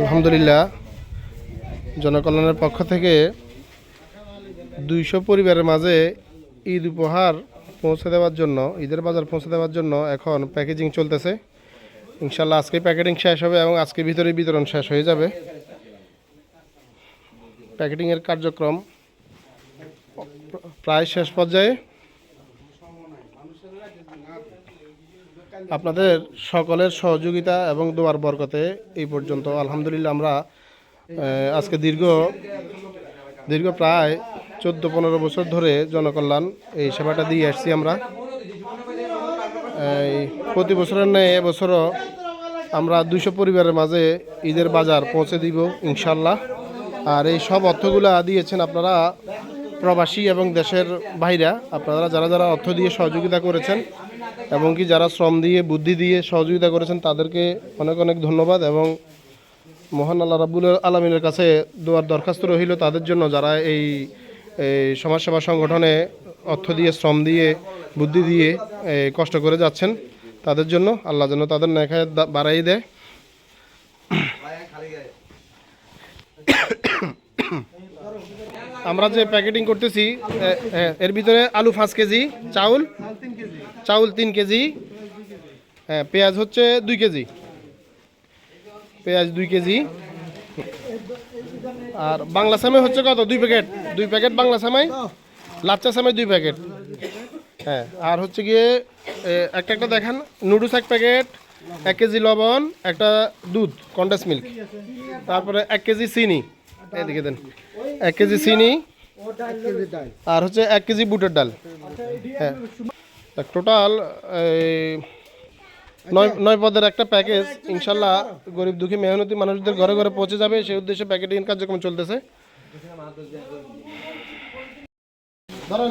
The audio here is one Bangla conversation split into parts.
আলহামদুলিল্লাহ, জনকল্যাণের পক্ষ থেকে দুইশো পরিবারের মাঝে ঈদ উপহার পৌঁছে দেওয়ার জন্য, ঈদের বাজার পৌঁছে দেওয়ার জন্য এখন প্যাকেজিং চলতেছে। ইনশাল্লাহ আজকে প্যাকেটিং শেষ হবে এবং আজকের ভিতরে বিতরণ শেষ হয়ে যাবে। প্যাকেটিংয়ের কার্যক্রম প্রায় শেষ পর্যায়ে। আপনাদের সকলের সহযোগিতা এবং দোয়ার বরকতে এই পর্যন্ত আলহামদুলিল্লাহ আমরা আজকে দীর্ঘ দীর্ঘ প্রায় চোদ্দ, পনেরো বছর ধরে জনকল্যাণ এই সেবাটা দিয়ে আসছি আমরা। এই প্রতি বছরের ন্যায় এবছরও আমরা দুশো পরিবারের মাঝে ঈদের বাজার পৌঁছে দিব ইনশাল্লাহ। আর এই সব অর্থগুলা দিয়েছেন আপনারা প্রবাসী এবং দেশের বাইরা আপনারা যারা যারা অর্থ দিয়ে সহযোগিতা করেছেন এবং কি যারা শ্রম দিয়ে, বুদ্ধি দিয়ে সহযোগিতা করেছেন, তাদেরকে অনেক অনেক ধন্যবাদ এবং মহান আল্লাহ রাবুল আলমিনের কাছে দোয়ার দরখাস্ত রহিল তাদের জন্য যারা এই এই সমাজসেবা সংগঠনে অর্থ দিয়ে, শ্রম দিয়ে, বুদ্ধি দিয়ে কষ্ট করে যাচ্ছেন, তাদের জন্য আল্লাহ যেন তাদের নেখায় বাড়াই দেয়। আমরা যে প্যাকেটিং করতেছি এর ভিতরে আলু পাঁচ কেজি, চাউল চাউল তিন কেজি হ্যাঁ পেঁয়াজ হচ্ছে দুই কেজি। পেঁয়াজ দুই কেজি। আর বাংলা সামে হচ্ছে কত? দুই প্যাকেট। দুই প্যাকেট বাংলা সামাই লাচ্চা সামাই দুই প্যাকেট। হ্যাঁ আর হচ্ছে গিয়ে একটা একটা দেখান। নুডলস এক প্যাকেট, এক কেজি লবণ, একটা দুধ, কন্ডেন্স মিল্ক। তারপরে এক কেজি চিনি। এদিকে দেন। এক কেজি চিনি। আর হচ্ছে এক কেজি বুটের ডাল। হ্যাঁ। টোটাল নয় নয় পদের একটা প্যাকেজ। ইনশাল্লাহ গরিব দুঃখী মেহনতি মানুষদের ঘরে ঘরে পৌঁছে যাবে। সেই উদ্দেশ্যে প্যাকেটিং কার্যক্রম চলতেছে। ধরেন।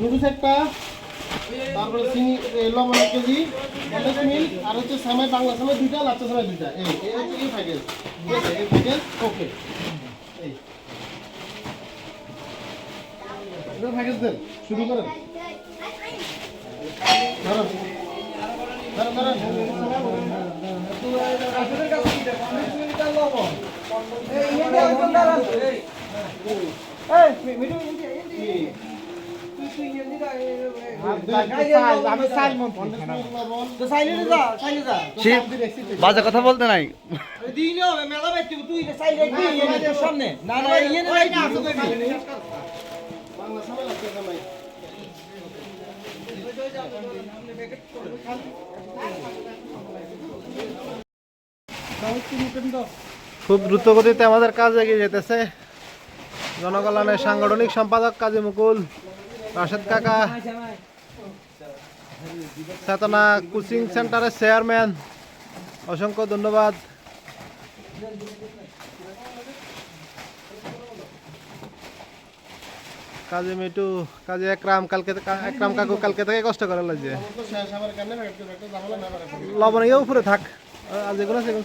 নুডলস একটা তারপরে চিনি লবণ এক কেজি কন্ডেন্স মিল্ক আর হচ্ছে সামাই বাংলা সামাই দুইটা লাচ্চা সামাই দুইটা এই এই এই প্যাকেজ এই প্যাকেজ ওকে এই প্যাকেজ দেন শুরু করেন ধরুন ধরুন ধরুন মন লবণ বাজে কথা বলতে নাই। খুব দ্রুত গতিতে আমাদের কাজ এগিয়ে যেতেছে। জনকল্যাণের সাংগঠনিক সম্পাদক কাজী মুকুল রাশেদ কাকা। চেতনা কোচিং সেন্টারের চেয়ারম্যান, অসংখ্য ধন্যবাদ। কাজী মিটু কাজী একরাম, কালকে একরাম কাকু কালকে থেকে কষ্ট করে লাগছে। লবণ উপরে থাক। আর যেগুলো সেগুলো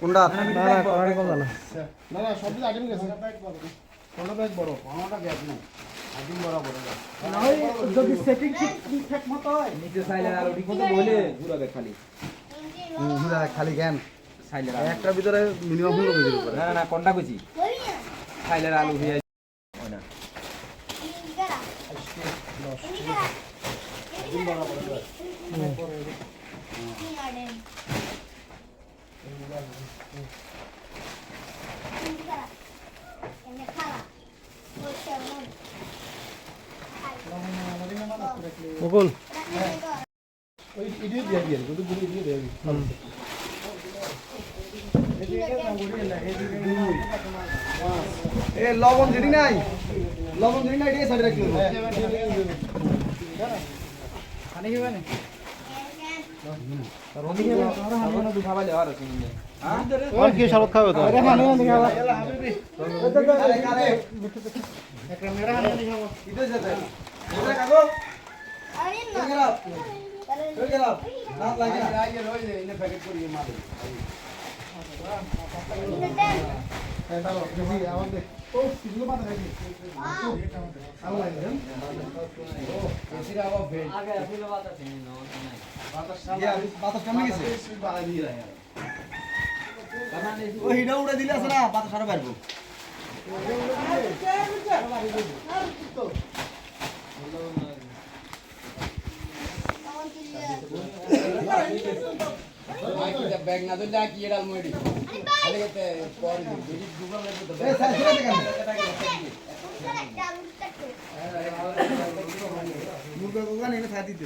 কোনটা? না না কড়াই কম জানা না। না সব কিছু আইটেম গেছে। কোনটা ব্যাগ বড়। খালি। জ্ঞান। সাইলের একটার ভিতরে মিনিমাম পনেরো কেজির উপরে। না না না কোনটা কইছি? সাইলের আলু হইয়া মুকুল ওই ইডিয়ে দিয়ে দিয়ে কিন্তু গুলি দিয়ে দিয়ে এ লবণ দিদি নাই। লবণ দিদি নাই এটা সাইড রাখি। আর কি শরবত খাবে তো বাতাস কমে গেছে ও হিডা উড়ে দিলে আছে না বাতাস আরও পারব ব্যাগ না ধরলে কি এডাল মরি মুরগা কোকা নিয়ে সাইড দিতে